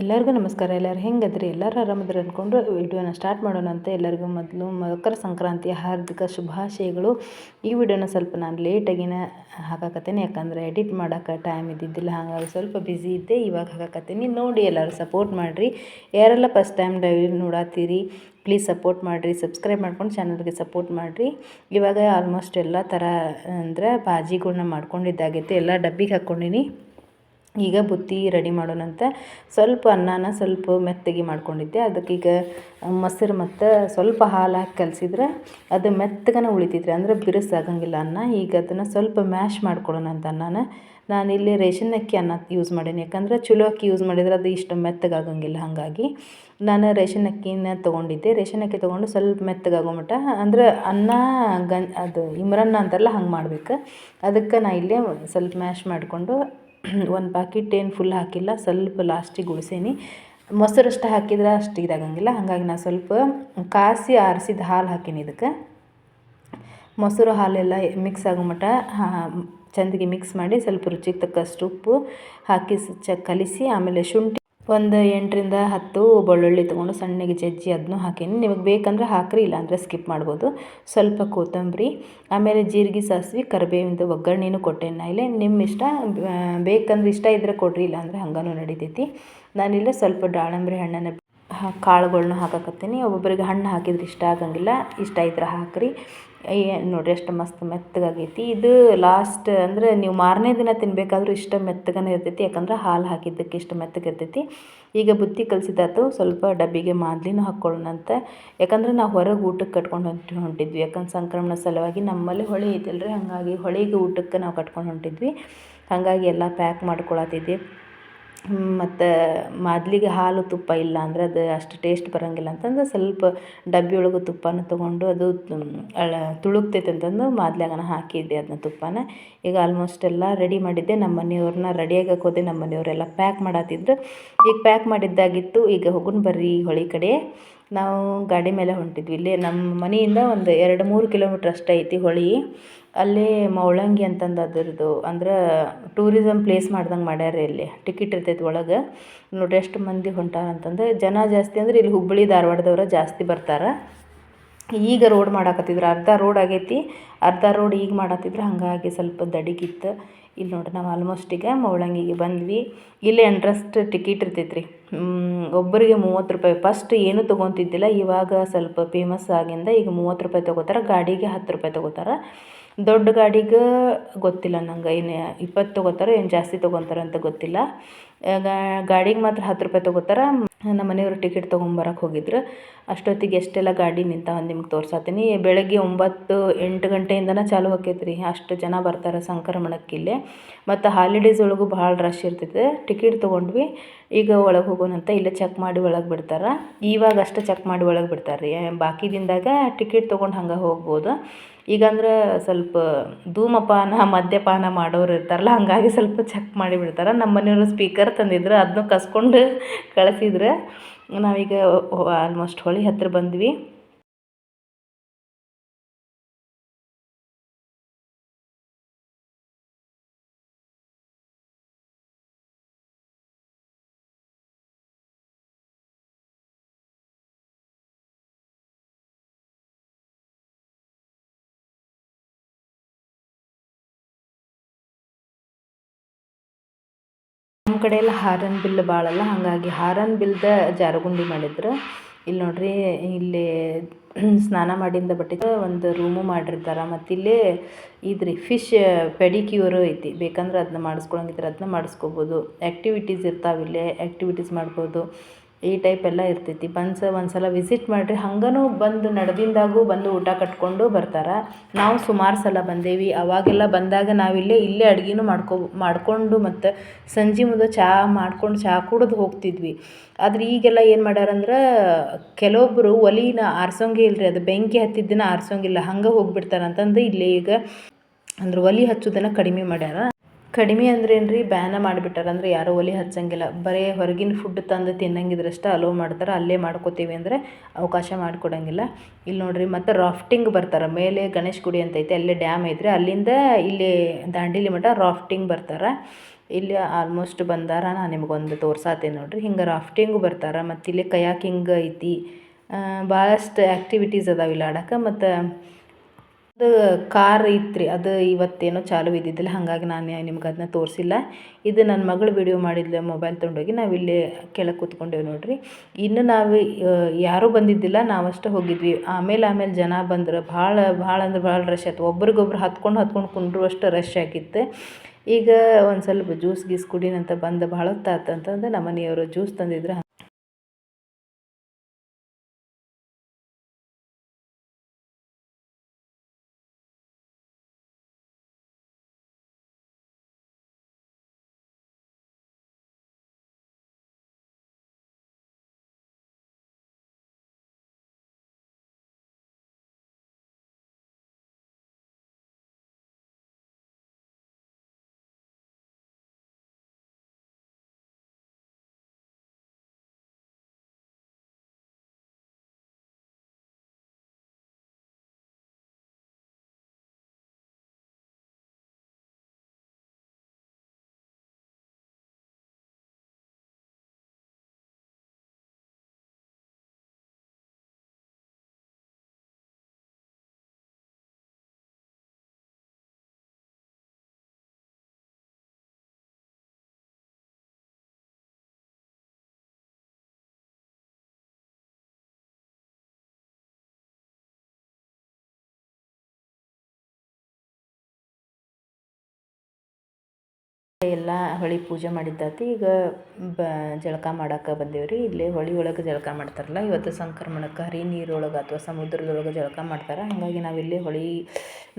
ಎಲ್ಲರಿಗೂ ನಮಸ್ಕಾರ. ಎಲ್ಲರೂ ಹೆಂಗದ್ರಿ? ಎಲ್ಲರೂ ಆರಾಮದ್ರಿ ಅಂದ್ಕೊಂಡು ವಿಡಿಯೋನ ಸ್ಟಾರ್ಟ್ ಮಾಡೋಣ ಅಂತ ಎಲ್ಲರಿಗೂ ಮೊದಲು ಮಕರ ಸಂಕ್ರಾಂತಿಯ ಹಾರ್ದಿಕ ಶುಭಾಶಯಗಳು. ಈ ವಿಡಿಯೋನ ಸ್ವಲ್ಪ ನಾನು ಲೇಟಾಗಿನ ಹಾಕಾಕತ್ತೇನೆ. ಯಾಕಂದರೆ ಎಡಿಟ್ ಮಾಡೋಕೆ ಟೈಮ್ ಇದ್ದಿದ್ದಿಲ್ಲ. ಹಾಗಾಗಿ ಸ್ವಲ್ಪ ಬ್ಯುಸಿ ಇದ್ದೆ. ಇವಾಗ ಹಾಕಾಕತ್ತೀನಿ. ನೋಡಿ ಎಲ್ಲರೂ ಸಪೋರ್ಟ್ ಮಾಡಿರಿ. ಯಾರೆಲ್ಲ ಫಸ್ಟ್ ಟೈಮ್ ಡೈಲಿ ನೋಡತ್ತೀರಿ ಪ್ಲೀಸ್ ಸಪೋರ್ಟ್ ಮಾಡಿರಿ. ಸಬ್ಸ್ಕ್ರೈಬ್ ಮಾಡ್ಕೊಂಡು ಚಾನಲ್ಗೆ ಸಪೋರ್ಟ್ ಮಾಡಿರಿ. ಇವಾಗ ಆಲ್ಮೋಸ್ಟ್ ಎಲ್ಲ ಥರ ಅಂದರೆ ಭಾಜಿಗಳನ್ನ ಮಾಡ್ಕೊಂಡಿದ್ದಾಗೈತೆ. ಎಲ್ಲ ಡಬ್ಬಿಗೆ ಹಾಕ್ಕೊಂಡಿನಿ ಈಗ ಬುತ್ತಿ ರೆಡಿ ಮಾಡೋಣಂತ ಸ್ವಲ್ಪ ಅನ್ನನ ಸ್ವಲ್ಪ ಮೆತ್ತಗೆ ಮಾಡ್ಕೊಂಡಿದ್ದೆ. ಅದಕ್ಕೆ ಈಗ ಮೊಸರು ಮತ್ತು ಸ್ವಲ್ಪ ಹಾಲು ಹಾಕಿ ಕಲಸಿದ್ರೆ ಅದು ಮೆತ್ತಗನ ಉಳಿತೈತ್ರಿ. ಅಂದರೆ ಬಿರುಸಾಗಂಗಿಲ್ಲ ಅನ್ನ. ಈಗ ಅದನ್ನು ಸ್ವಲ್ಪ ಮ್ಯಾಶ್ ಮಾಡ್ಕೊಳ್ಳೋಣ ಅಂತ ಅನ್ನನ ಇಲ್ಲಿ ರೇಷನ್ ಅಕ್ಕಿ ಅನ್ನ ಯೂಸ್ ಮಾಡೀನಿ. ಯಾಕಂದ್ರೆ ಚಲೋ ಅಕ್ಕಿ ಯೂಸ್ ಮಾಡಿದ್ರೆ ಅದು ಇಷ್ಟು ಮೆತ್ತಗಾಗಂಗಿಲ್ಲ. ಹಾಗಾಗಿ ನಾನು ರೇಷನ್ ಅಕ್ಕಿನ ತೊಗೊಂಡಿದ್ದೆ. ರೇಷನ್ ಅಕ್ಕಿ ತೊಗೊಂಡು ಸ್ವಲ್ಪ ಮೆತ್ತಗಾಗೋ ಮಟ್ಟ ಅಂದ್ರೆ ಅನ್ನ ಗನ್ ಅದು ಇಮ್ರನ್ನ ಅಂತಾರಲ್ಲ, ಹಂಗೆ ಮಾಡ್ಬೇಕು. ಅದಕ್ಕೆ ನಾ ಇಲ್ಲೇ ಸ್ವಲ್ಪ ಮ್ಯಾಶ್ ಮಾಡಿಕೊಂಡು ಒಂದು ಪಾಕಿಟ್ ಏನು ಫುಲ್ ಹಾಕಿಲ್ಲ, ಸ್ವಲ್ಪ ಲಾಸ್ಟಿಗೆ ಉಳ್ಸೇನಿ. ಮೊಸರು ಅಷ್ಟು ಹಾಕಿದ್ರೆ ಅಷ್ಟು ಇದಾಗಂಗಿಲ್ಲ, ಹಾಗಾಗಿ ನಾನು ಸ್ವಲ್ಪ ಕಾಸಿ ಆರಿಸಿದ ಹಾಲು ಹಾಕೀನಿ ಇದಕ್ಕೆ. ಮೊಸರು ಹಾಲೆಲ್ಲ ಮಿಕ್ಸ್ ಆಗೋ ಮಟ್ಟ ಚಂದಿಗೆ ಮಿಕ್ಸ್ ಮಾಡಿ ಸ್ವಲ್ಪ ರುಚಿಗೆ ತಕ್ಕಷ್ಟು ಉಪ್ಪು ಹಾಕಿ ಚ, ಕಲಿಸಿ, ಆಮೇಲೆ ಶುಂಠಿ ಒಂದು ಎಂಟರಿಂದ ಹತ್ತು ಬೆಳ್ಳುಳ್ಳಿ ತೊಗೊಂಡು ಸಣ್ಣಗೆ ಜಜ್ಜಿ ಅದನ್ನೂ ಹಾಕೀನಿ. ನಿಮಗೆ ಬೇಕಂದ್ರೆ ಹಾಕ್ರಿ, ಇಲ್ಲಾಂದರೆ ಸ್ಕಿಪ್ ಮಾಡ್ಬೋದು. ಸ್ವಲ್ಪ ಕೊತ್ತಂಬರಿ, ಆಮೇಲೆ ಜೀರಿಗೆ ಸಾಸಿವೆ, ಕರಿಬೇವಿಂದು ಒಗ್ಗರಣೆನೂ ಕೊಟ್ಟೇನೆ ನಾ ಇಲ್ಲೇ. ನಿಮ್ಮ ಇಷ್ಟ ಬೇಕಂದ್ರೆ ಇಷ್ಟ ಇದ್ದರೆ ಕೊಡ್ರಿ, ಇಲ್ಲಾಂದರೆ ಹಂಗನೂ ನಡಿತೈತಿ. ನಾನಿಲ್ಲ ಸ್ವಲ್ಪ ದಾಳಂಬ್ರಿ ಹಣ್ಣನ್ನು ಕಾಳುಗಳ್ನ ಹಾಕಕತ್ತೀನಿ. ಒಬ್ಬೊಬ್ಬರಿಗೆ ಹಣ್ಣು ಹಾಕಿದ್ರೆ ಇಷ್ಟ ಆಗಂಗಿಲ್ಲ. ಇಷ್ಟ ಇದ್ರೆ ಹಾಕಿರಿ. ನೋಡಿರಿ ಎಷ್ಟು ಮಸ್ತ್ ಮೆತ್ತಗಾಗೈತಿ. ಇದು ಲಾಸ್ಟ್ ಅಂದರೆ ನೀವು ಮಾರನೇ ದಿನ ತಿನ್ನಬೇಕಾದ್ರೂ ಇಷ್ಟ ಮೆತ್ತಗನೇ ಇರ್ತೈತಿ. ಯಾಕಂದ್ರೆ ಹಾಲು ಹಾಕಿದ್ದಕ್ಕೆ ಇಷ್ಟು ಮೆತ್ತಗಿರ್ತೈತಿ ಈಗ ಬುತ್ತಿ ಕಲಸಿದಾತು ಸ್ವಲ್ಪ ಡಬ್ಬಿಗೆ ಮಾದಲಿನೂ ಹಾಕ್ಕೊಳ್ಳೋಣ ಅಂತ. ಯಾಕಂದ್ರೆ ನಾವು ಹೊರಗೆ ಊಟಕ್ಕೆ ಕಟ್ಕೊಂಡು ಹೊಂಟಿ, ಹೊಂಟಿದ್ವಿ. ಯಾಕಂದ್ರೆ ಸಂಕ್ರಮಣ ಸಲುವಾಗಿ ನಮ್ಮಲ್ಲಿ ಹೊಳೆ ಐತಲ್ರಿ. ಹಾಗಾಗಿ ಹೊಳೆಗೆ ಊಟಕ್ಕೆ ನಾವು ಕಟ್ಕೊಂಡು ಹೊಂಟಿದ್ವಿ. ಹಾಗಾಗಿ ಎಲ್ಲ ಪ್ಯಾಕ್ ಮಾಡ್ಕೊಳತ್ತಿದ್ದೆ ಮತ್ತು ಮೊದ್ಲಿಗೆ ಹಾಲು ತುಪ್ಪ ಇಲ್ಲ ಅಂದ್ರೆ ಅದು ಅಷ್ಟು ಟೇಸ್ಟ್ ಬರೋಂಗಿಲ್ಲ ಅಂತಂದು ಸ್ವಲ್ಪ ಡಬ್ಬಿ ಒಳಗೆ ತುಪ್ಪನ ತೊಗೊಂಡು ಅದು ಅಳ, ತುಳುಕ್ತೈತೆ ಅಂತಂದು ಮೊದ್ಲಾಗನ ಹಾಕಿದ್ದೆ ಅದನ್ನ ತುಪ್ಪನ. ಈಗ ಆಲ್ಮೋಸ್ಟ್ ಎಲ್ಲ ರೆಡಿ ಮಾಡಿದ್ದೆ. ನಮ್ಮ ಮನೆಯವ್ರನ್ನ ರೆಡಿಯಾಗಕ್ಕೆ ಹೋದೆ. ನಮ್ಮ ಮನೆಯವರೆಲ್ಲ ಪ್ಯಾಕ್ ಮಾಡತ್ತಿದ್ರು ಈಗ ಪ್ಯಾಕ್ ಮಾಡಿದ್ದಾಗಿತ್ತು. ಈಗ ಹೋಗುನ್ ಬರ್ರಿ ಹೊಳೆ ಕಡೆ. ನಾವು ಗಾಡಿ ಮೇಲೆ ಹೊಂಟಿದ್ವಿ. ಇಲ್ಲಿ ನಮ್ಮ ಮನೆಯಿಂದ ಒಂದು ಎರಡು ಮೂರು ಕಿಲೋಮೀಟ್ರ್ ಅಷ್ಟು ಐತಿ ಹೊಳಿ. ಅಲ್ಲಿ ಮೌಳಂಗಿ ಅಂತಂದು ಅದರದು ಅಂದ್ರೆ ಟೂರಿಸಮ್ ಪ್ಲೇಸ್ ಮಾಡ್ದಂಗೆ ಮಾಡ್ಯಾರ ಇಲ್ಲಿ. ಟಿಕೆಟ್ ಇರ್ತೈತಿ ಒಳಗೆ. ನೋಡಿರಿ ಎಷ್ಟು ಮಂದಿ ಹೊಂಟಾರ ಅಂತಂದು. ಜನ ಜಾಸ್ತಿ ಅಂದ್ರೆ ಇಲ್ಲಿ ಹುಬ್ಬಳ್ಳಿ ಧಾರವಾಡದವ್ರು ಜಾಸ್ತಿ ಬರ್ತಾರೆ. ಈಗ ರೋಡ್ ಮಾಡಾಕತ್ತಿದ್ರು. ಅರ್ಧ ರೋಡ್ ಆಗೈತಿ. ಅರ್ಧ ರೋಡ್ ಈಗ ಮಾಡತ್ತಿದ್ರು ಹಾಗಾಗಿ ಸ್ವಲ್ಪ ದಡಿಗಿತ್ತು. ಇಲ್ಲಿ ನೋಡಿರಿ, ನಾವು ಆಲ್ಮೋಸ್ಟ್ ಈಗ ಮೌಳಂಗಿಗೆ ಬಂದ್ವಿ. ಇಲ್ಲಿ ಎಂಟ್ರೆಸ್ಟ್ ಟಿಕೆಟ್ ಇರ್ತೈತೆ ರೀ ಒಬ್ಬರಿಗೆ ಮೂವತ್ತು ರೂಪಾಯಿ. ಫಸ್ಟ್ ಏನೂ ತೊಗೊತಿದ್ದಿಲ್ಲ, ಇವಾಗ ಸ್ವಲ್ಪ ಫೇಮಸ್ ಆಗಿಂದ ಈಗ ಮೂವತ್ತು ರೂಪಾಯಿ ತೊಗೋತಾರೆ, ಗಾಡಿಗೆ ಹತ್ತು ರೂಪಾಯಿ ತೊಗೋತಾರೆ. ದೊಡ್ಡ ಗಾಡಿಗೆ ಗೊತ್ತಿಲ್ಲ ನಂಗೆ. ಏನು ಇಪ್ಪತ್ತು ತೊಗೋತಾರೋ ಏನು ಜಾಸ್ತಿ ತೊಗೊತಾರೋ ಅಂತ ಗೊತ್ತಿಲ್ಲ. ಗಾಡಿಗೆ ಮಾತ್ರ ಹತ್ತು ರೂಪಾಯಿ ತೊಗೋತಾರೆ. ನಮ್ಮ ಮನೆಯವರು ಟಿಕೆಟ್ ತೊಗೊಂಬರಕ್ಕೆ ಹೋಗಿದ್ರು. ಅಷ್ಟೊತ್ತಿಗೆ ಎಷ್ಟೆಲ್ಲ ಗಾಡಿ ನಿಂತಾವ ನಿಮ್ಗೆ ತೋರ್ಸತ್ತೀನಿ ಬೆಳಗ್ಗೆ ಒಂಬತ್ತು ಎಂಟು ಗಂಟೆಯಿಂದನೇ ಚಾಲು ಆಕೈತೆ ರೀ ಅಷ್ಟು ಜನ ಬರ್ತಾರೆ ಸಂಕ್ರಮಣಕ್ಕೆ ಇಲ್ಲಿ. ಮತ್ತು ಹಾಲಿಡೇಸ್ ಒಳಗೂ ಭಾಳ ರಶ್ ಇರ್ತೈತೆ. ಟಿಕೆಟ್ ತೊಗೊಂಡ್ವಿ. ಈಗ ಒಳಗೆ ಹೋಗೋಣಂತ ಇಲ್ಲೇ ಚೆಕ್ ಮಾಡಿ ಒಳಗೆ ಬಿಡ್ತಾರೆ. ಇವಾಗ ಅಷ್ಟೇ ಚೆಕ್ ಮಾಡಿ ಒಳಗೆ ಬಿಡ್ತಾರೆ ರೀ ಬಾಕಿ ದಿನದಾಗ ಟಿಕೆಟ್ ತೊಗೊಂಡು ಹಂಗೆ ಹೋಗ್ಬೋದು. ಈಗಂದ್ರೆ ಸ್ವಲ್ಪ ಧೂಮಪಾನ, ಮದ್ಯಪಾನ ಮಾಡೋರು ಇರ್ತಾರಲ್ಲ, ಹಾಗಾಗಿ ಸ್ವಲ್ಪ ಚೆಕ್ ಮಾಡಿ ಬಿಡ್ತಾರೆ. ನಮ್ಮ ಮನೆಯವರು ಸ್ಪೀಕರ್ ತಂದಿದ್ರು ಅದನ್ನು ಕಸ್ಕೊಂಡು ಕಳಿಸಿದ್ರು. ನಾವೀಗ ಆಲ್ಮೋಸ್ಟ್ ಹೊಳೆ ಹತ್ತಿರ ಬಂದ್ವಿ. ಕಡೆ ಎಲ್ಲ ಹಾರನ್ ಬಿಲ್ ಭಾಳಲ್ಲ ಹಾಗಾಗಿ ಹಾರನ್ ಬಿಲ್ದ ಜಾರುಗುಂಡಿ ಮಾಡಿದ್ರು. ಇಲ್ಲಿ ನೋಡ್ರಿ, ಇಲ್ಲಿ ಸ್ನಾನ ಮಾಡಿಂದ ಬಟ್ಟಿದ ಒಂದು ರೂಮು ಮಾಡಿರ್ತಾರೆ, ಮತ್ತು ಇಲ್ಲಿ ಇದ್ರಿ, ಫಿಶ್ ಪೆಡಿಕ್ಯೂರು ಐತಿ. ಬೇಕಂದ್ರೆ ಅದನ್ನ ಮಾಡಿಸ್ಕೊಳಂಗಿದ್ರೆ ಅದನ್ನ ಮಾಡಿಸ್ಕೋಬೋದು. ಆ್ಯಕ್ಟಿವಿಟೀಸ್ ಇರ್ತಾವೆ ಇಲ್ಲಿ ಆ್ಯಕ್ಟಿವಿಟೀಸ್ ಮಾಡ್ಬೋದು. ಈ ಟೈಪ್ ಎಲ್ಲ ಇರ್ತೈತಿ. ಬನ್ಸ್ ಒಂದು ಸಲ ವಿಸಿಟ್ ಮಾಡಿರಿ. ಹಂಗನೂ ಬಂದು ನಡ್ದಿಂದಾಗೂ ಬಂದು ಊಟ ಕಟ್ಕೊಂಡು ಬರ್ತಾರೆ. ನಾವು ಸುಮಾರು ಸಲ ಬಂದೇವಿ. ಅವಾಗೆಲ್ಲ ಬಂದಾಗ ನಾವಿಲ್ಲೇ ಇಲ್ಲೇ ಅಡ್ಗೆನೂ ಮಾಡ್ಕೊ, ಮಾಡಿಕೊಂಡು ಮತ್ತು ಸಂಜೆ ಮುಂದೆ ಚಹಾ ಮಾಡ್ಕೊಂಡು ಚಹಾ ಕುಡ್ದು ಹೋಗ್ತಿದ್ವಿ. ಆದ್ರೆ ಈಗೆಲ್ಲ ಏನು ಮಾಡ್ಯಾರಂದ್ರೆ ಕೆಲವೊಬ್ಬರು ಒಲಿನ ಆರ್ಸೋಂಗೆ ಇಲ್ರಿ, ಅದು ಬೆಂಕಿ ಹತ್ತಿದ್ದನ್ನ ಆರಿಸೋಂಗಿಲ್ಲ. ಹಂಗೆ ಹೋಗ್ಬಿಡ್ತಾರೆ ಅಂತಂದು ಇಲ್ಲೇ ಈಗ ಅಂದ್ರೆ ಒಲೆ ಹಚ್ಚೋದನ್ನು ಕಡಿಮೆ ಮಾಡ್ಯಾರ. ಕಡಿಮೆ ಅಂದ್ರೆ ಏನು ರೀ ಬ್ಯಾನ ಮಾಡಿಬಿಟ್ಟಾರ ಅಂದ್ರೆ ಯಾರೂ ಒಲೆ ಹಚ್ಚಂಗಿಲ್ಲ. ಬರೀ ಹೊರಗಿನ ಫುಡ್ ತಂದು ತಿನ್ನಂಗಿದ್ರಷ್ಟೇ ಅಲೋ ಮಾಡ್ತಾರೆ, ಅಲ್ಲೇ ಮಾಡ್ಕೋತೀವಿ ಅಂದರೆ ಅವಕಾಶ ಮಾಡಿಕೊಡಂಗಿಲ್ಲ. ಇಲ್ಲಿ ನೋಡಿರಿ ಮತ್ತು ರಾಫ್ಟಿಂಗ್ ಬರ್ತಾರೆ, ಮೇಲೆ ಗಣೇಶ ಗುಡಿ ಅಂತ ಐತೆ, ಅಲ್ಲೇ ಡ್ಯಾಮ್ ಐತ್ರಿ. ಅಲ್ಲಿಂದ ಇಲ್ಲಿ ದಾಂಡೇಲಿ ಮಠ ರಾಫ್ಟಿಂಗ್ ಬರ್ತಾರೆ. ಇಲ್ಲಿ ಆಲ್ಮೋಸ್ಟ್ ಬಂದಾರ, ನಾನು ನಿಮ್ಗೊಂದು ತೋರ್ಸಾತೀನಿ ನೋಡ್ರಿ. ಹಿಂಗೆ ರಾಫ್ಟಿಂಗು ಬರ್ತಾರೆ, ಮತ್ತು ಇಲ್ಲಿ ಕಯಾಕಿಂಗ್ ಐತಿ. ಭಾಳಷ್ಟು ಆ್ಯಕ್ಟಿವಿಟೀಸ್ ಅದಾವೆ ಇಲ್ಲಿ ಆಡೋಕೆ. ಮತ್ತು ಅದು ಕಾರ್ ಐತ್ರಿ, ಅದು ಇವತ್ತೇನೋ ಚಾಲು ಇದ್ದಿದ್ದಿಲ್ಲ ಹಾಗಾಗಿ ನಾನು ನಿಮ್ಗೆ ಅದನ್ನ ತೋರಿಸಿಲ್ಲ. ಇದು ನನ್ನ ಮಗಳು ವಿಡಿಯೋ ಮಾಡಿದ್ಲು ಮೊಬೈಲ್ ತೊಗೊಂಡೋಗಿ, ನಾವು ಇಲ್ಲಿ ಕೆಳಗೆ ಕೂತ್ಕೊಂಡೇವೆ ನೋಡಿರಿ. ಇನ್ನು ನಾವು ಯಾರೂ ಬಂದಿದ್ದಿಲ್ಲ ನಾವಷ್ಟೇ ಹೋಗಿದ್ವಿ. ಆಮೇಲೆ ಆಮೇಲೆ ಜನ ಬಂದ್ರೆ, ಭಾಳ ಭಾಳ ಅಂದ್ರೆ ಭಾಳ ರಶ್ ಆಯ್ತು. ಒಬ್ರಿಗೊಬ್ರು ಹತ್ಕೊಂಡು ಹತ್ಕೊಂಡು ಕುಂಡ್ರುವಷ್ಟು ರಶ್ ಆಗಿತ್ತು. ಈಗ ಒಂದು ಸ್ವಲ್ಪ ಜ್ಯೂಸ್ ಗೀಸ್ ಕುಡಿನಂತ ಬಂದು ಭಾಳ ಹೊತ್ತಾತಂತಂದು ನಮ್ಮ ಮನೆಯವರು ಜ್ಯೂಸ್ ತಂದಿದ್ರು. ಎಲ್ಲ ಹೊಳಿ ಪೂಜೆ ಮಾಡಿದ್ದಾತು ಈಗ ಬ ಜಳಕ ಮಾಡಕ್ಕೆ ಬಂದೇವಿ ರೀ. ಇಲ್ಲೇ ಹೊಳಿ ಒಳಗೆ ಜಳಕ ಮಾಡ್ತಾರಲ್ಲ, ಇವತ್ತು ಸಂಕ್ರಮಣಕ್ಕೆ ಹರಿ ನೀರೊಳಗೆ ಅಥವಾ ಸಮುದ್ರದೊಳಗೆ ಜಳಕ ಮಾಡ್ತಾರೆ. ಹಾಗಾಗಿ ನಾವು ಇಲ್ಲೇ ಹೊಳಿ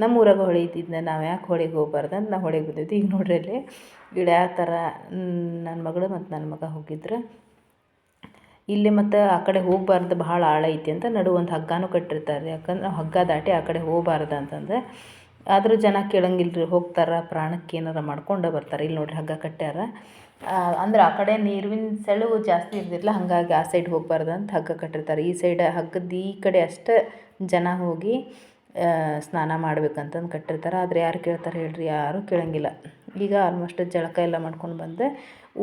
ನಮ್ಮ ಊರಾಗ ಹೊಳಿ ಇದ್ದಿದ್ದ ನಾವು ಯಾಕೆ ಹೊಳಿಗೆ ಹೋಗ್ಬಾರ್ದು ಅಂತ ನಾವು ಹೊಳಿಗೆ ಬಂದಿದ್ವಿ ಈಗ ನೋಡ್ರಿ ಅಲ್ಲಿ ಗಿಡ ಥರ ನನ್ನ ಮಗಳು ಮತ್ತು ನನ್ನ ಮಗ ಹೋಗಿದ್ರು. ಇಲ್ಲಿ ಮತ್ತು ಆ ಕಡೆ ಹೋಗಬಾರ್ದು ಭಾಳ ಆಳ ಐತಿ ಅಂತ ನಡು ಒಂದು ಹಗ್ಗನೂ ಕಟ್ಟಿರ್ತಾರೆ ಯಾಕಂದ್ರೆ ಹಗ್ಗ ದಾಟಿ ಆ ಕಡೆ ಹೋಗಬಾರ್ದು ಅಂತಂದ್ರೆ ಆದರೂ ಜನ ಕೇಳಂಗಿಲ್ಲ ರೀ ಹೋಗ್ತಾರೆ, ಪ್ರಾಣಕ್ಕೆ ಏನಾರ ಮಾಡ್ಕೊಂಡು ಬರ್ತಾರೆ. ಇಲ್ಲಿ ನೋಡಿರಿ ಹಗ್ಗ ಕಟ್ಟ್ಯಾರ. ಅಂದ್ರೆ ಆ ಕಡೆ ನೀರಿನ ಸೆಳವು ಜಾಸ್ತಿ ಇರ್ದಿರಲ್ಲ ಹಾಗಾಗಿ ಆ ಸೈಡ್ ಹೋಗ್ಬಾರ್ದು ಅಂತ ಹಗ್ಗ ಕಟ್ಟಿರ್ತಾರೆ. ಈ ಸೈಡ್ ಹಗ್ಗದ ಈ ಕಡೆ ಅಷ್ಟೇ ಜನ ಹೋಗಿ ಸ್ನಾನ ಮಾಡ್ಬೇಕಂತಂದು ಕಟ್ಟಿರ್ತಾರೆ. ಆದರೆ ಯಾರು ಕೇಳ್ತಾರೆ ಹೇಳ್ರಿ, ಯಾರೂ ಕೇಳಂಗಿಲ್ಲ. ಈಗ ಆಲ್ಮೋಸ್ಟ್ ಜಳಕ ಎಲ್ಲ ಮಾಡ್ಕೊಂಡು ಬಂದೆ.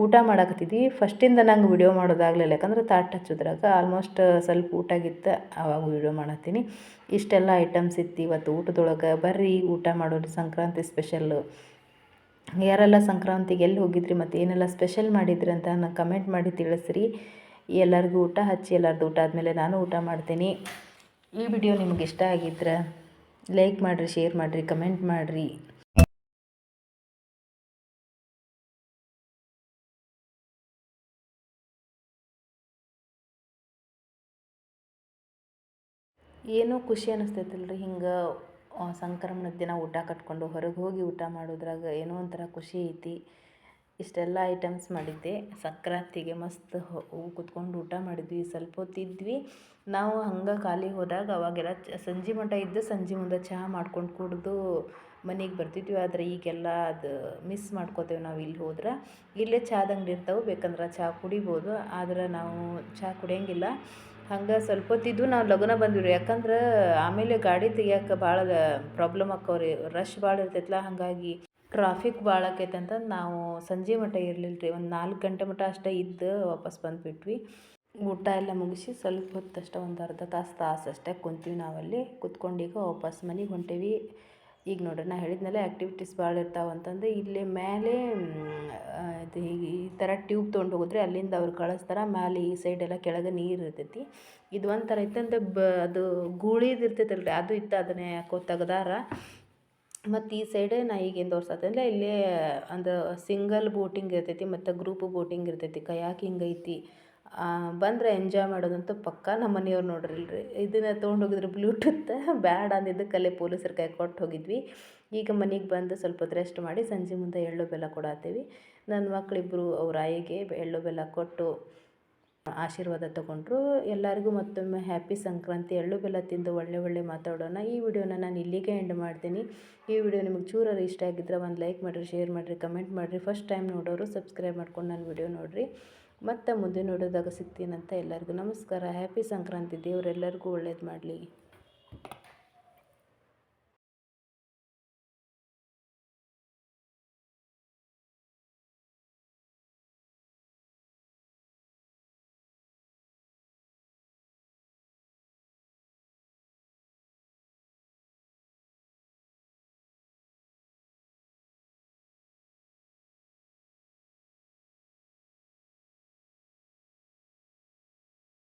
ಊಟ ಮಾಡಕತ್ತಿದ್ವಿ ಫಸ್ಟಿಂದ ನಂಗೆ ವಿಡಿಯೋ ಮಾಡೋದಾಗಲಿಲ್ಲ. ಯಾಕಂದ್ರೆ ತಾಟ್ ಹಚ್ಚೋದ್ರಾಗ ಆಲ್ಮೋಸ್ಟ್ ಸ್ವಲ್ಪ ಊಟ ಗಿತ್ತ ಆವಾಗ ವಿಡಿಯೋ ಮಾಡತ್ತೀನಿ. ಇಷ್ಟೆಲ್ಲ ಐಟಮ್ಸ್ ಇತ್ತು. ಇವತ್ತು ಊಟದೊಳಗೆ ಬರ್ರಿ, ಊಟ ಮಾಡೋದು ಸಂಕ್ರಾಂತಿ ಸ್ಪೆಷಲ್ಲು ಯಾರೆಲ್ಲ ಸಂಕ್ರಾಂತಿಗೆ ಎಲ್ಲಿ ಹೋಗಿದ್ರಿ ಮತ್ತು ಏನೆಲ್ಲ ಸ್ಪೆಷಲ್ ಮಾಡಿದ್ರಿ ಅಂತ ನಾನು ಕಮೆಂಟ್ ಮಾಡಿ ತಿಳಿಸ್ರಿ. ಎಲ್ಲರಿಗೂ ಊಟ ಹಚ್ಚಿ ಎಲ್ಲರದ್ದು ಊಟ ಆದಮೇಲೆ ನಾನು ಊಟ ಮಾಡ್ತೀನಿ. ಈ ವಿಡಿಯೋ ನಿಮ್ಗೆ ಇಷ್ಟ ಆಗಿದ್ರೆ ಲೈಕ್ ಮಾಡಿರಿ ಶೇರ್ ಮಾಡಿರಿ ಕಮೆಂಟ್ ಮಾಡಿರಿ. ಏನೋ ಖುಷಿ ಅನಿಸ್ತೈತಲ್ರಿ ಹಿಂಗೆ ಸಂಕ್ರಮಣದ ದಿನ ಊಟ ಕಟ್ಕೊಂಡು ಹೊರಗೆ ಹೋಗಿ ಊಟ ಮಾಡೋದ್ರಾಗ ಏನೋ ಒಂಥರ ಖುಷಿ ಐತಿ. ಇಷ್ಟೆಲ್ಲ ಐಟಮ್ಸ್ ಮಾಡಿದ್ದೆ. ಸಂಕ್ರಾಂತಿಗೆ ಮಸ್ತ್ ಕುತ್ಕೊಂಡು ಊಟ ಮಾಡಿದ್ವಿ, ಸ್ವಲ್ಪ ಹೊತ್ತು ಇದ್ವಿ. ನಾವು ಹಂಗೆ ಖಾಲಿ ಹೋದಾಗ ಅವಾಗೆಲ್ಲ ಸಂಜೆ ಮಟ ಇದ್ದು ಸಂಜೆ ಮುಂದೆ ಚಹಾ ಮಾಡ್ಕೊಂಡು ಕುಡಿದು ಮನೆಗೆ ಬರ್ತಿದ್ವಿ. ಆದರೆ ಈಗೆಲ್ಲ ಅದು ಮಿಸ್ ಮಾಡ್ಕೋತೇವೆ ನಾವು ಇಲ್ಲಿ ಹೋದ್ರೆ. ಇಲ್ಲೇ ಚಹಾದಂಗಡಿ ಅಂಗಡಿ ಇರ್ತಾವೆ, ಬೇಕಂದ್ರೆ ಚಹಾ ಕುಡಿಬೋದು. ಆದ್ರೆ ನಾವು ಚಹಾ ಕುಡಿಯೋಂಗಿಲ್ಲ. ಹಂಗೆ ಸ್ವಲ್ಪ ಹೊತ್ತಿದ್ದು ನಾವು ಲಗುನ ಬಂದ್ವಿ ಯಾಕಂದ್ರೆ ಆಮೇಲೆ ಗಾಡಿ ತೆಗಿಯಕ್ಕೆ ಭಾಳ ಪ್ರಾಬ್ಲಮ್ ಆಕ್ಕವ ರೀ ರಶ್ ಭಾಳ ಇರ್ತೈತಲ್ಲ ಹಾಗಾಗಿ ಟ್ರಾಫಿಕ್ ಭಾಳ ಆಕೈತೆ ಅಂತಂದು ನಾವು ಸಂಜೆ ಮಟ್ಟ ಇರಲಿಲ್ಲ ರೀ ಒಂದು ನಾಲ್ಕು ಗಂಟೆ ಮಟ್ಟ ಅಷ್ಟೇ ಇದ್ದು ವಾಪಸ್ ಬಂದುಬಿಟ್ವಿ. ಊಟ ಎಲ್ಲ ಮುಗಿಸಿ ಸ್ವಲ್ಪ ಹೊತ್ತಷ್ಟೇ ಒಂದು ಅರ್ಧ ತಾಸು ತಾಸು ಅಷ್ಟೇ ಕುಂತೀವಿ ನಾವಲ್ಲಿ. ಕುತ್ಕೊಂಡು ಈಗ ವಾಪಸ್ ಮನೆಗೆ ಹೊಂಟೇವಿ. ಈಗ ನೋಡ್ರಿ ನಾ ಹೇಳಿದ್ನಲ್ಲ ಆ್ಯಕ್ಟಿವಿಟೀಸ್ ಭಾಳ ಇರ್ತಾವೆ ಅಂತಂದು, ಇಲ್ಲಿ ಮೇಲೆ ಇದು ಈ ಥರ ಟ್ಯೂಬ್ ತೊಗೊಂಡು ಹೋಗಿದ್ರೆ ಅಲ್ಲಿಂದ ಅವ್ರು ಕಳಿಸ್ತಾರೆ, ಮ್ಯಾಲೆ ಈ ಸೈಡೆಲ್ಲ ಕೆಳಗೆ ನೀರು ಇರ್ತೈತಿ. ಇದು ಒಂಥರ ಇತ್ತಂದ್ರೆ ಬ, ಅದು ಗೂಳಿದು ಇರ್ತೈತಲ್ಲ ರೀ ಅದು ಇತ್ತು ಅದನ್ನೇ ಯಾಕೋ ತೆಗ್ದಾರ. ಮತ್ತು ಈ ಸೈಡ್ ನಾ ಈಗೇನು ತೋರ್ಸತ್ತಂದ್ರೆ ಇಲ್ಲೇ ಒಂದು ಸಿಂಗಲ್ ಬೋಟಿಂಗ್ ಇರ್ತೈತಿ, ಮತ್ತು ಗ್ರೂಪ್ ಬೋಟಿಂಗ್ ಇರ್ತೈತಿ, ಕಯಾಕಿಂಗ್ ಐತಿ. ಬಂದರೆ ಎಂಜಾಯ್ ಮಾಡೋದಂತೂ ಪಕ್ಕ ನಮ್ಮ ಮನೆಯವ್ರು ನೋಡ್ರಿ ಇಲ್ರಿ ಇದನ್ನು ತೊಗೊಂಡು ಹೋಗಿದ್ರು ಬ್ಲೂಟೂತ್ ಬ್ಯಾಡ ಅಂದಿದ್ದಕ್ಕೆ ಅಲ್ಲೇ ಪೊಲೀಸರ ಕೈ ಕೊಟ್ಟು ಹೋಗಿದ್ವಿ. ಈಗ ಮನೆಗೆ ಬಂದು ಸ್ವಲ್ಪ ರೆಸ್ಟ್ ಮಾಡಿ ಸಂಜೆ ಮುಂದೆ ಎಳ್ಳು ಬೆಲ್ಲ ಕೊಡತ್ತೀವಿ ನನ್ನ ಮಕ್ಕಳಿಬ್ಬರು ಅವ್ರ ಆಯಿಗೆ ಎಳ್ಳು ಬೆಲ್ಲ ಕೊಟ್ಟು ಆಶೀರ್ವಾದ ತಗೊಂಡ್ರು. ಎಲ್ಲರಿಗೂ ಮತ್ತೊಮ್ಮೆ ಹ್ಯಾಪಿ ಸಂಕ್ರಾಂತಿ, ಎಳ್ಳು ಬೆಲ್ಲ ತಿಂದು ಒಳ್ಳೆ ಒಳ್ಳೆ ಮಾತಾಡೋಣ. ಈ ವಿಡಿಯೋನ ನಾನು ಇಲ್ಲಿಗೆ ಎಂಡ್ ಮಾಡ್ತೀನಿ. ಈ ವಿಡಿಯೋ ನಿಮಗೆ ಚೂರಾರು ಇಷ್ಟ ಆಗಿದ್ರೆ ಒಂದು ಲೈಕ್ ಮಾಡಿರಿ ಶೇರ್ ಮಾಡಿರಿ ಕಮೆಂಟ್ ಮಾಡಿರಿ. ಫಸ್ಟ್ ಟೈಮ್ ನೋಡೋರು ಸಬ್ಸ್ಕ್ರೈಬ್ ಮಾಡ್ಕೊಂಡು ನನ್ನ ವಿಡಿಯೋ ನೋಡಿರಿ. ಮತ್ತೆ ಮುಂದೆ ನೋಡೋದಾಗ ಸಿಗ್ತೀನಂತ ಎಲ್ಲರಿಗೂ ನಮಸ್ಕಾರ. ಹ್ಯಾಪಿ ಸಂಕ್ರಾಂತಿ ದೇವರೆಲ್ಲರಿಗೂ ಒಳ್ಳೇದು ಮಾಡಲಿ.